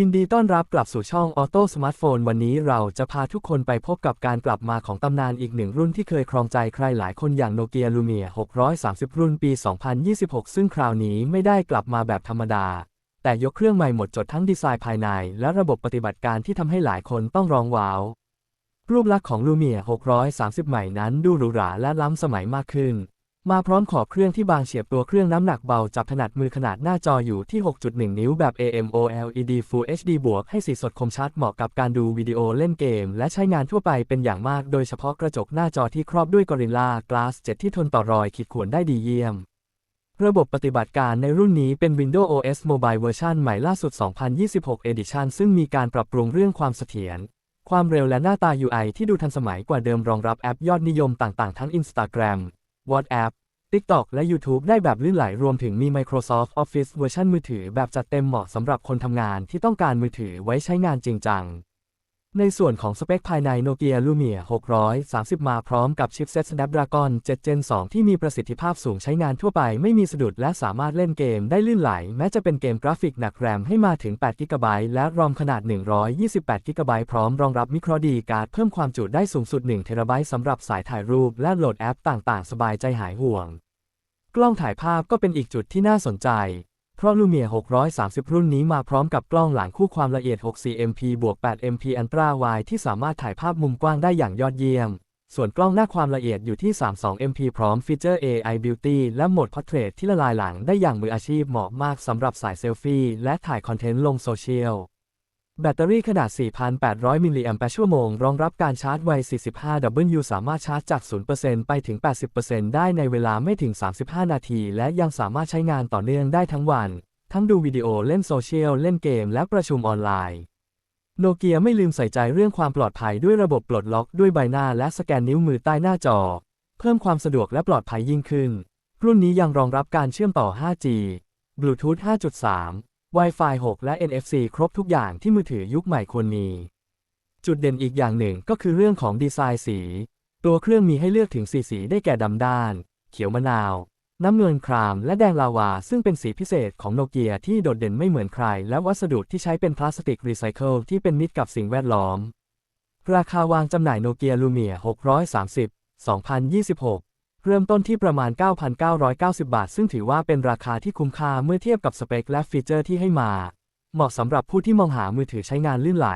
ยินดีต้อนรับกลับสู่ช่อง Auto Smartphone วันนี้เราจะพาทุกคนไปพบกับการกลับมาของตำนานอีกหนึ่งรุ่นที่เคยครองใจใครหลายคนอย่าง Nokia Lumia 630 รุ่นปี 2026 ซึ่งคราวนี้ไม่ได้กลับมาแบบธรรมดา แต่ยกเครื่องใหม่หมดจดทั้งดีไซน์ภายใน และระบบปฏิบัติการที่ทำให้หลายคนต้องร้องว้าว รูปลักษณ์ของ Lumia 630 ใหม่นั้นดูหรูหราและล้ำสมัยมากขึ้น มาพร้อมขอบเครื่องที่บางเฉียบตัวเครื่องน้ำหนักเบาจับถนัดมือขนาดหน้าจออยู่ที่ 6.1 นิ้วแบบ AMOLED Full HD บวกให้สีสดคมชัดเหมาะกับการดูวิดีโอเล่นเกม และใช้งานทั่วไปเป็นอย่างมากโดยเฉพาะกระจกหน้าจอที่ครอบด้วย Gorilla Glass 7 ที่ทนต่อรอยขีดข่วนได้ดีเยี่ยม ระบบปฏิบัติการในรุ่นนี้เป็น Windows OS Mobile เวอร์ชันใหม่ล่าสุด 2026 Edition ซึ่งมีการปรับปรุงเรื่องความเสถียรความเร็วและหน้าตา UI ที่ดูทันสมัยกว่าเดิมรองรับแอปยอดนิยมต่างๆ ทั้ง Instagram WhatsApp TikTok และ YouTube ได้แบบลื่นไหลรวมถึงมี Microsoft Office เวอร์ชันมือถือแบบจัดเต็มเหมาะสำหรับคนทำงานที่ต้องการมือถือไว้ใช้งานจริงจัง ในส่วนของสเปคภายใน Nokia Lumia 630 มาพร้อมกับชิปเซ็ต Snapdragon 7 Gen 2 ที่มีประสิทธิภาพสูงใช้งานทั่วไปไม่มีสะดุดและสามารถเล่นเกมได้ลื่นไหล แม้จะเป็นเกมกราฟิกหนักแรมให้มาถึง 8 g b และรอมขนาด 128 g b พร้อมรองรับมิโครดีการ์ดเพิ่มความจุได้สูงสุด1 t b สำหรับสายถ่ายรูปและโหลดแอปต่างๆ สบายใจหายห่วง กล้องถ่ายภาพก็เป็นอีกจุดที่น่าสนใจ เพราะ Lumia 630 รุ่นนี้มาพร้อมกับกล้องหลังคู่ความละเอียด 64 MP บวก 8 MP Ultra Wide ที่สามารถถ่ายภาพมุมกว้างได้อย่างยอดเยี่ยม ส่วนกล้องหน้าความละเอียดอยู่ที่ 32 MP พร้อมฟีเจอร์ AI Beauty และโหมด Portrait ที่ละลายหลังได้อย่างมืออาชีพเหมาะมากสำหรับสายเซลฟี่และถ่ายคอนเทนต์ลงโซเชียล แบตเตอรี่ขนาด 4,800 มิลลิแอมป์ชั่วโมง รองรับการชาร์จไว 45W สามารถชาร์จจาก 0%ไปถึง 80%ได้ในเวลาไม่ถึง 35 นาที และยังสามารถใช้งานต่อเนื่องได้ทั้งวัน ทั้งดูวิดีโอเล่นโซเชียล เล่นเกม และประชุมออนไลน์ โนเกียไม่ลืมใส่ใจเรื่องความปลอดภัยด้วยระบบปลดล็อกด้วยใบหน้าและสแกนนิ้วมือใต้หน้าจอ เพิ่มความสะดวกและปลอดภัยยิ่งขึ้น รุ่นนี้ยังรองรับการเชื่อมต่อ 5G Bluetooth 5.3 Wi-Fi 6 และ NFC ครบทุกอย่างที่มือถือยุคใหม่ควรมี จุดเด่นอีกอย่างหนึ่งก็คือเรื่องของดีไซน์สี ตัวเครื่องมีให้เลือกถึงสีสีได้แก่ดำด้าน เขียวมะนาว น้ำเงินคราม และแดงลาวา ซึ่งเป็นสีพิเศษของโนเกียที่โดดเด่นไม่เหมือนใคร และวัสดุที่ใช้เป็นพลาสติกรีไซเคิลที่เป็นมิตรกับสิ่งแวดล้อม ราคาวางจำหน่ายโนเกียลูเมีย630 2026 เริ่มต้นที่ประมาณ 9,990 บาท ซึ่งถือว่าเป็นราคาที่คุ้มค่าเมื่อเทียบกับสเปคและฟีเจอร์ที่ให้มา เหมาะสำหรับผู้ที่มองหามือถือใช้งานลื่นไหล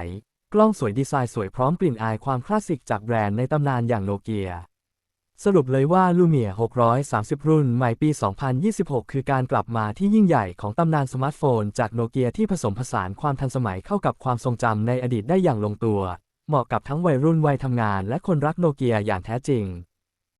กล้องสวยดีไซน์สวยพร้อมกลิ่นอายความคลาสสิกจากแบรนด์ในตำนานอย่างโนเกีย สรุปเลยว่า Lumia 630 รุ่นใหม่ปี 2026 คือการกลับมาที่ยิ่งใหญ่ของตำนานสมาร์ทโฟน จากโนเกียที่ผสมผสานความทันสมัยเข้ากับความทรงจำในอดีตได้อย่างลงตัว เหมาะกับทั้งวัยรุ่นวัยทำงาน และคนรักโนเกียอย่างแท้จริง